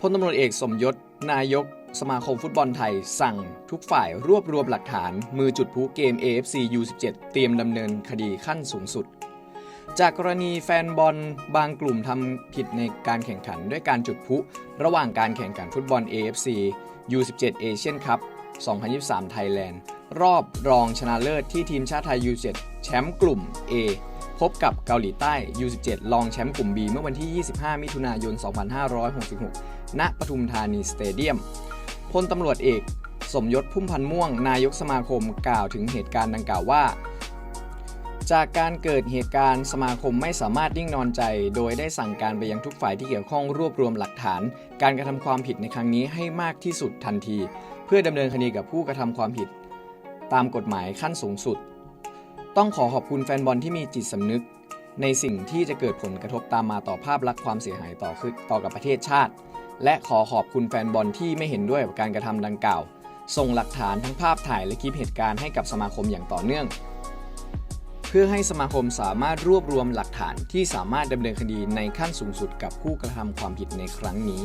พลตำรวจเอกสมยศ นายก สมาคมฟุตบอลไทย สั่งทุกฝ่ายรวบรวมหลักฐาน มือจุดพลุเกม AFC U17 เตรียมดำเนินคดีขั้นสูงสุด จากกรณีแฟนบอลบางกลุ่มทำผิดในการแข่งขันด้วยการจุดพลุระหว่างการแข่งขันฟุตบอล AFC U17 Asian Cup 2023 Thailand รอบรองชนะเลิศที่ทีมชาติไทย U17 แชมป์กลุ่ม A พบกับเกาหลีใต้ U17 รองแชมป์กลุ่ม B เมื่อวันที่ 25 มิถุนายน 2566 ณ ปทุมธานีสเตเดียม พลตำรวจเอก สมยศพุ่มพันธ์ม่วง นายกสมาคมกล่าวถึงเหตุการณ์ดังกล่าวว่า จากการเกิดเหตุการณ์สมาคมไม่สามารถนิ่งนอนใจ โดยได้สั่งการไปยังทุกฝ่ายที่เกี่ยวข้องรวบรวมหลักฐาน การกระทำความผิดในครั้งนี้ให้มากที่สุดทันที เพื่อดำเนินคดีกับผู้กระทำความผิด ตามกฎหมายขั้นสูงสุด ต้องขอขอบคุณแฟนบอลที่มีจิตสำนึก ในสิ่งที่จะเกิดผลกระทบตามมาต่อภาพลักษณ์ความเสียหายต่อคือต่อกับประเทศชาติ และขอขอบคุณแฟนบอลที่ไม่เห็นด้วยกับการกระทำดังกล่าว ส่งหลักฐานทั้งภาพถ่ายและคลิปเหตุการณ์ให้กับสมาคมอย่างต่อเนื่อง เพื่อให้สมาคมสามารถรวบรวมหลักฐานที่สามารถดำเนินคดีในขั้นสูงสุดกับผู้กระทำความผิดในครั้งนี้